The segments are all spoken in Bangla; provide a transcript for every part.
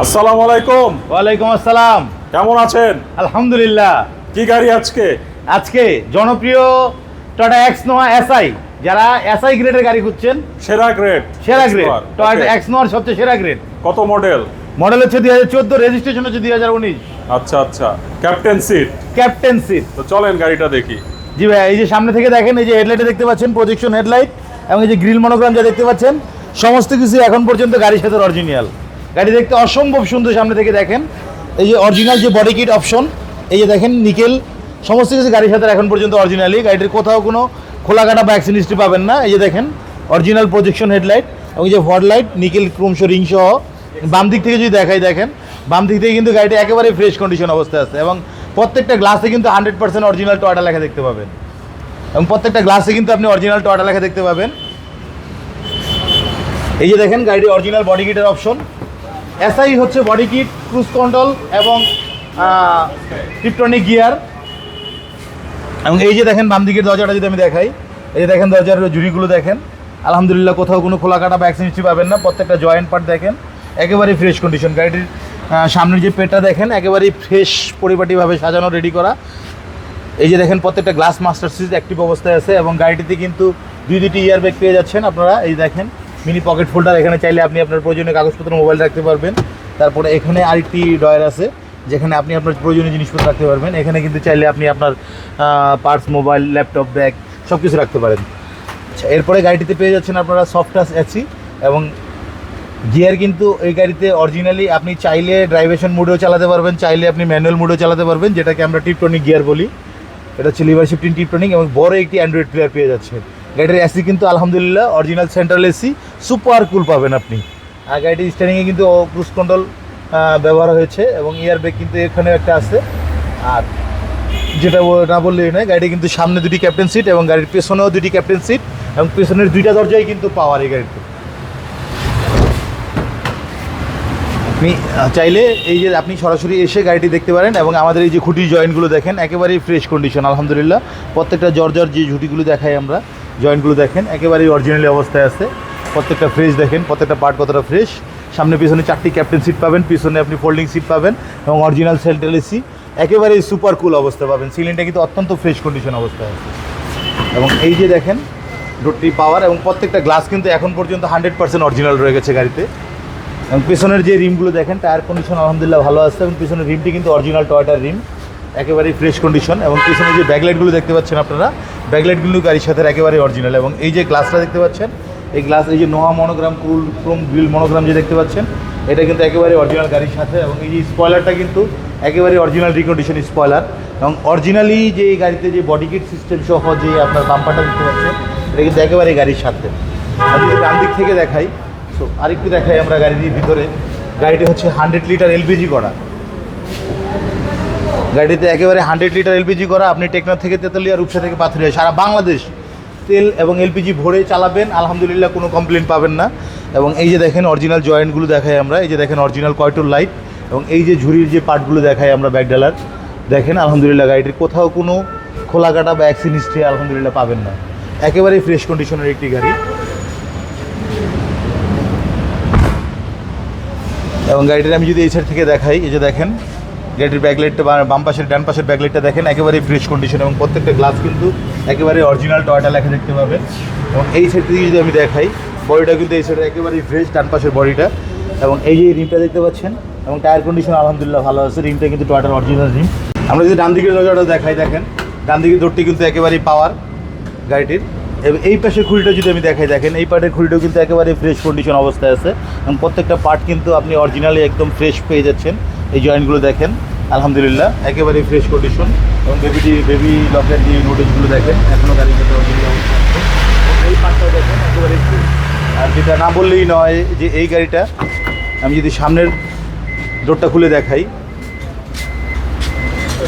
আসসালামু আলাইকুম। ওয়ালাইকুম আসসালাম। কেমন আছেন? আলহামদুলিল্লাহ। কি গাড়ি আজকে? আজকে জনপ্রিয় টাটা এক্স নোয়া এসআই যারা এসআই গ্রেডের গাড়ি খুঁজছেন সেরা গ্রেড সেরা গ্রেড টয়োটা এক্স নোয়ার সবচেয়ে সেরা গ্রেড কত মডেল মডেল হচ্ছে দুই হাজার চোদ্দ রেজিস্ট্রেশন হচ্ছে দুই হাজার উনিশ। আচ্ছা আচ্ছা। ক্যাপ্টেন সিট ক্যাপ্টেন সিট তো চলেন গাড়িটা দেখি। জি ভাই এই যে সামনে থেকে দেখেন এই যে হেডলাইটে দেখতে পাচ্ছেন প্রজেকশন হেডলাইট এবং এই যে গ্রিল মনোগ্রাম যা দেখতে পাচ্ছেন সমস্ত কিছু এখন পর্যন্ত গাড়ির সাথে অরিজিনাল গাড়ি দেখতে অসম্ভব সুন্দর সামনে থেকে দেখেন। এই যে অরিজিনাল যে বডি কিট অপশন এই যে দেখেন নিকেল, সমস্ত কিছু গাড়ির সাথে এখন পর্যন্ত অরিজিনালি গাড়িটির কোথাও কোনো খোলা কাটা বা অ্যাক্সিডেন্ট হিস্ট্রি পাবেন না। এই যে দেখেন অরিজিনাল প্রজেকশন হেডলাইট এবং যে ফড লাইট নিকেল, ক্রোমশ রিং সহ। বাম দিক থেকে যদি দেখাই, দেখেন, বাম দিক থেকে কিন্তু গাড়িটি একেবারে ফ্রেশ কন্ডিশন অবস্থায় আছে এবং প্রত্যেকটা গ্লাসে কিন্তু হান্ড্রেড পার্সেন্ট অরিজিনাল টয়টা লেখা দেখতে পাবেন। এবং প্রত্যেকটা গ্লাসে কিন্তু আপনি অরিজিনাল টয়টা লেখা দেখতে পাবেন। এই যে দেখেন, গাড়ির অরিজিনাল বডি কিটের অপশন এসআই হচ্ছে বডি কিট, ক্রুজ কন্ট্রোল এবং টিপটনিক গিয়ার। এবং এই যে দেখেন বাম দিকের দরজাটা যদি আমি দেখাই, এই যে দেখেন দরজার জুড়িগুলো দেখেন, আলহামদুলিল্লাহ কোথাও কোনো খোলা কাটা বা অ্যাক্সিডেন্ট পাবেন না, প্রত্যেকটা জয়েন্ট পার্ট দেখেন, একেবারেই ফ্রেশ কন্ডিশন গাড়িটির সামনের যে পেটটা দেখেন, একেবারেই ফ্রেশ পরিপাটিভাবে সাজানো রেডি করা। এই যে দেখেন প্রত্যেকটা গ্লাস মাস্টার সিজ অ্যাক্টিভ অবস্থায় আছে এবং গাড়িটিতে কিন্তু দুই দুটি ইয়ার ব্যাগ পেয়ে যাচ্ছেন আপনারা, এই দেখেন। মিনি পকেট ফোল্ডার, এখানে চাইলে আপনি আপনার প্রয়োজনীয় কাগজপত্র মোবাইল রাখতে পারবেন। তারপরে এখানে আরেকটি ডয়ার আছে, যেখানে আপনি আপনার প্রয়োজনীয় জিনিসপত্র রাখতে পারবেন। এখানে কিন্তু চাইলে আপনি আপনার পার্স মোবাইল ল্যাপটপ ব্যাগ সব কিছু রাখতে পারেন। আচ্ছা এরপরে গাড়িটিতে পেয়ে যাচ্ছেন আপনারা সফট টাচ এসি এবং গিয়ার কিন্তু এই গাড়িতে অরিজিনালি আপনি চাইলে ড্রাইভেশন মোডেও চালাতে পারবেন, চাইলে আপনি ম্যানুয়াল মোডেও চালাতে পারবেন, যেটাকে আমরা টিপটনিক গিয়ার বলি। এটা হচ্ছে লিভার শিফটিং টিপটনিক এবং বড় একটি অ্যান্ড্রয়েড প্লেয়ার পেয়ে যাচ্ছে গাড়ির এসি কিন্তু আলহামদুলিল্লাহ original central AC super cool পাবেন আপনি। আর গাড়িটির স্টারিংয়ে কিন্তু ক্রুজ কন্ট্রোল ব্যবহার হয়েছে এবং ইয়ার ব্রেক কিন্তু এখানে একটা আছে। আর যেটা না বললেই নয় গাড়ি কিন্তু সামনে দুটি ক্যাপ্টেন সিট এবং গাড়ির পেছনেও দুটি ক্যাপ্টেন সিট এবং পেছনের দুইটা দরজাই কিন্তু পাওয়ার এই গাড়িতে। আপনি চাইলে এই যে আপনি সরাসরি এসে গাড়িটি দেখতে পারেন এবং আমাদের এই যে খুঁটির জয়েন্টগুলো দেখেন, একেবারেই ফ্রেশ কন্ডিশন আলহামদুলিল্লাহ। প্রত্যেকটা জর্জর যে ঝুঁটিগুলো দেখাই আমরা। জয়েন্টগুলো দেখেন, একেবারেই অরিজিনালি অবস্থায় আছে। প্রত্যেকটা ফ্রেশ দেখেন, প্রত্যেকটা পার্ট কতটা ফ্রেশ সামনে পিছনে চারটি ক্যাপ্টেন সিট পাবেন, পিছনে আপনি ফোল্ডিং সিট পাবেন এবং অরিজিনাল সেন্ট্রাল এসি একেবারেই সুপার কুল অবস্থা পাবেন। সিলিংটা কিন্তু অত্যন্ত ফ্রেশ কন্ডিশন অবস্থায় আছে। এবং এই যে দেখেন ডোরটি পাওয়ার এবং প্রত্যেকটা গ্লাস কিন্তু এখন পর্যন্ত হান্ড্রেড পার্সেন্ট অরিজিনাল রয়ে গেছে গাড়িতে। এবং পিছনের যে রিমগুলো দেখেন টায়ার কন্ডিশন আলহামদুলিল্লাহ ভালো আছে এবং পিছনের রিমটি কিন্তু অরিজিনাল টয়টার রিম একেবারেই ফ্রেশ কন্ডিশন এবং পিছনে যে ব্যাকলাইটগুলো দেখতে পাচ্ছেন আপনারা ব্যাকলাইটগুলো গাড়ির সাথে একেবারে অরিজিনাল এবং এই যে গ্লাসটা দেখতে পাচ্ছেন, এই গ্লাস এই যে Noah monogram cool chrome grille monogram যে দেখতে পাচ্ছেন, এটা কিন্তু একেবারে অরিজিনাল গাড়ির সাথে এবং এই যে স্পয়লারটা কিন্তু একেবারে অরিজিনাল রিকন্ডিশন স্পয়লার এবং অরিজিনালি যে এই গাড়িতে যে বডি কিট সিস্টেম সহ যে আপনার বাম্পারটা দেখতে পাচ্ছেন, এটা কিন্তু একেবারে গাড়ির সাথে। আর ডান দিক থেকে দেখাই সো আরেকটু দেখাই আমরা গাড়িটির ভিতরে। গাড়িটি হচ্ছে হান্ড্রেড লিটার এলপিজি করা। গাড়িতে একেবারে হান্ড্রেড লিটার এলপিজি করা, আপনি টেকনাফ থেকে তেতুলিয়া, রূপসা থেকে পাথরিয়া, সারা বাংলাদেশ তেল এবং এলপিজি ভরে চালাবেন। আলহামদুলিল্লাহ কোনো কমপ্লেন পাবেন না। এবং এই যে দেখেন অরিজিনাল জয়েন্টগুলো দেখাই আমরা, এই যে দেখেন অরিজিনাল কয়টুর লাইট এবং এই যে ঝুড়ির যে পার্টগুলো দেখাই আমরা ব্যাকডালার দেখেন আলহামদুলিল্লাহ গাড়িটির কোথাও কোনো খোলা কাটা বা অ্যাক্সিডেন্ট হিস্ট্রি আলহামদুলিল্লাহ পাবেন না। একেবারেই ফ্রেশ কন্ডিশনের একটি গাড়ি। এবং গাড়িটার আমি যদি এই সাইড থেকে দেখাই, এই যে দেখেন ব্যাকলাইটটা বা বাম পাশের, ডান পাশের ব্যাকলাইটটা দেখেন একেবারে ফ্রেশ কন্ডিশন এবং প্রত্যেকটা গ্লাস কিন্তু একেবারে অরিজিনাল টয়টা লেখা দেখতে পাবেন এবং এই সাইড যদি আমি দেখাই বডিটা কিন্তু এই সাইডে একেবারেই ফ্রেশ ডান পাশের বডিটা এবং এই যে রিমটা দেখতে পাচ্ছেন, এবং টায়ার কন্ডিশন আলহামদুলিল্লাহ ভালো আছে রিমটা কিন্তু টয়টার অরিজিনাল রিম আমরা যদি ডান দিকের নজরটা দেখাই, দেখেন, ডান দিকের দৌড়টি কিন্তু একেবারেই পাওয়ার গাড়িটির। এবং এই পাশের খুঁড়িটা যদি আমি দেখাই, দেখেন, এই পার্টের খুঁড়িটাও কিন্তু একেবারে ফ্রেশ কন্ডিশন অবস্থায় আছে। এবং প্রত্যেকটা পার্ট কিন্তু আপনি অরিজিনালি একদম ফ্রেশ পেয়ে যাচ্ছেন। এই জয়েন্টগুলো দেখেন। আলহামদুলিল্লাহ, একেবারে ফ্রেশ কন্ডিশন এবং বেবিটি বেবি লকের যে নোটিশগুলো দেখেন এখনও গাড়ির আছে। এই পার্টটাও দেখেন, একেবারে আর যেটা না বললেই নয় যে এই গাড়িটা আমি যদি সামনের ডোরটা খুলে দেখাই,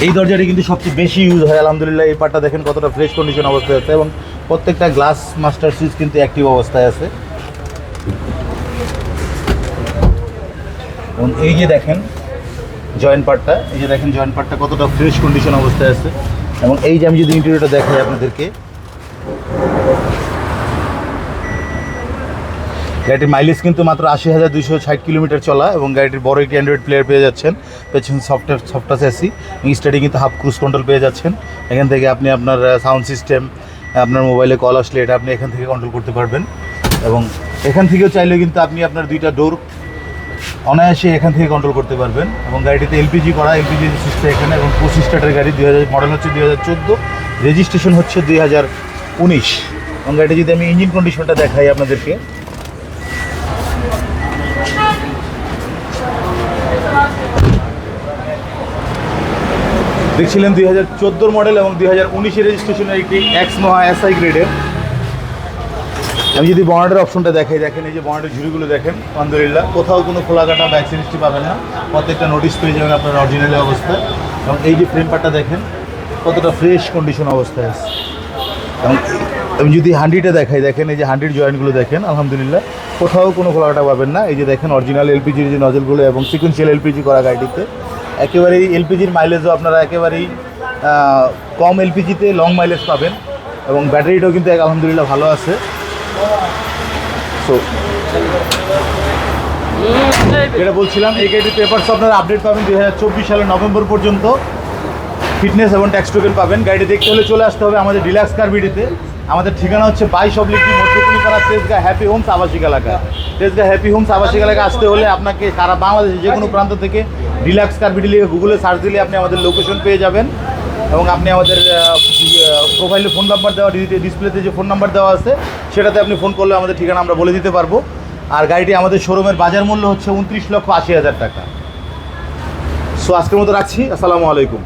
এই দরজাটি কিন্তু সবচেয়ে বেশি ইউজ হয়। আলহামদুলিল্লাহ, এই পার্টটা দেখেন কতটা ফ্রেশ কন্ডিশন অবস্থায় আছে এবং প্রত্যেকটা গ্লাস মাস্টার সুইচ কিন্তু অ্যাক্টিভ অবস্থায় আছে। এবং এই যে দেখেন জয়েন্ট পার্টটা, এই যে দেখেন জয়েন্ট পার্টটা কতটা ফ্রেশ কন্ডিশন অবস্থায় আছে। এবং এই যে আমি যদি ইন্টেরিয়রটা দেখাই আপনাদেরকে, গাড়িটির মাইলেজ কিন্তু মাত্র আশি হাজার দুইশো ষাট কিলোমিটার চলা এবং গাড়িটির বড় একটি অ্যান্ড্রয়েড প্লেয়ার পেয়ে যাচ্ছেন। পেছন সফটওয়্যার সফটওয়্যার এসি স্টাডি কিন্তু হাফ ক্রুজ কন্ট্রোল পেয়ে যাচ্ছেন। এখান থেকে আপনি আপনার সাউন্ড সিস্টেম আপনার মোবাইলে কল আসলে এটা আপনি এখান থেকে কন্ট্রোল করতে পারবেন। এবং এখান থেকেও চাইলেও কিন্তু আপনি আপনার দুইটা ডোর অনায়াসে এখান থেকে কন্ট্রোল করতে পারবেন এবং গাড়িটিতে এলপিজি করা এলপিজি সিস্টেম এখানে এবং পঁচিশ স্টার্টের গাড়ি দুই হাজার মডেল হচ্ছে দুই হাজার চোদ্দ রেজিস্ট্রেশন হচ্ছে দুই হাজার উনিশ। এবং গাড়িটা যদি আমি ইঞ্জিন কন্ডিশনটা দেখাই আপনাদেরকে। দেখছিলেন দুই হাজার মডেল এবং দুই হাজার উনিশের রেজিস্ট্রেশনের একটি এক্স নোহা এসআই গ্রেডের আমি যদি বনাটের অপশনটা দেখাই, দেখেন এই যে বনাটের ঝুড়িগুলো দেখেন, আলহামদুলিল্লাহ। কোথাও কোনো খোলা কাটা বা অ্যাক্সিডেন্টটি পাবেন না। প্রত্যেকটা নোটিশ পেয়ে যাবেন আপনার অরিজিনাল অবস্থায়। এবং এই যে ফ্রেম পার্টটা দেখেন, কতটা ফ্রেশ কন্ডিশন অবস্থায় আছে। এবং যদি হান্ডিটা দেখাই, দেখেন এই যে হান্ডির জয়েন্টগুলো দেখেন, আলহামদুলিল্লাহ। কোথাও কোনো খোলাকাটা পাবেন না। এই যে দেখেন অরিজিনাল এলপিজির যে নজলগুলো এবং সিকুয়েন্সিয়াল এলপিজি করা গাড়িটিতে। একেবারেই এলপিজির মাইলেজও আপনারা একেবারেই কম এলপিজিতে লং মাইলেজ পাবেন। এবং ব্যাটারিটাও কিন্তু এক, আলহামদুলিল্লাহ ভালো আছে। সো যেটা বলছিলাম, এই পেপারস আপনারা আপডেট পাবেন দুই হাজার চব্বিশ সালের নভেম্বর পর্যন্ত। ফিটনেস এবং ট্যাক্স টোকেন পাবেন। গাড়িটি দেখতে হলে চলে আসতে হবে আমাদের ডিলাক্স কার বিডিতে আমাদের ঠিকানা হচ্ছে বাইশ অব্লিকটি মধ্যকুলিপাড়া তেজগা হ্যাপি হোমস আবাসিক এলাকা। তেজগা হ্যাপি হোমস আবাসিক এলাকা আসতে হলে আপনাকে সারা বাংলাদেশে যে কোনো প্রান্ত থেকে ডিলাক্স কার বিডি লিখে গুগলে সার্চ দিলে আপনি আমাদের লোকেশন পেয়ে যাবেন। এবং আপনি আমাদের প্রোফাইলে ফোন নাম্বার দেওয়া ডিসপ্লেতে যে ফোন নাম্বার দেওয়া আছে, সেটাতে আপনি ফোন করলে আমাদের ঠিকানা আমরা বলে দিতে পারব। আর গাড়িটি আমাদের শোরুমের বাজার মূল্য হচ্ছে উনত্রিশ লক্ষ আশি হাজার টাকা। সো আজকের মতো রাখছি। আসসালামু আলাইকুম।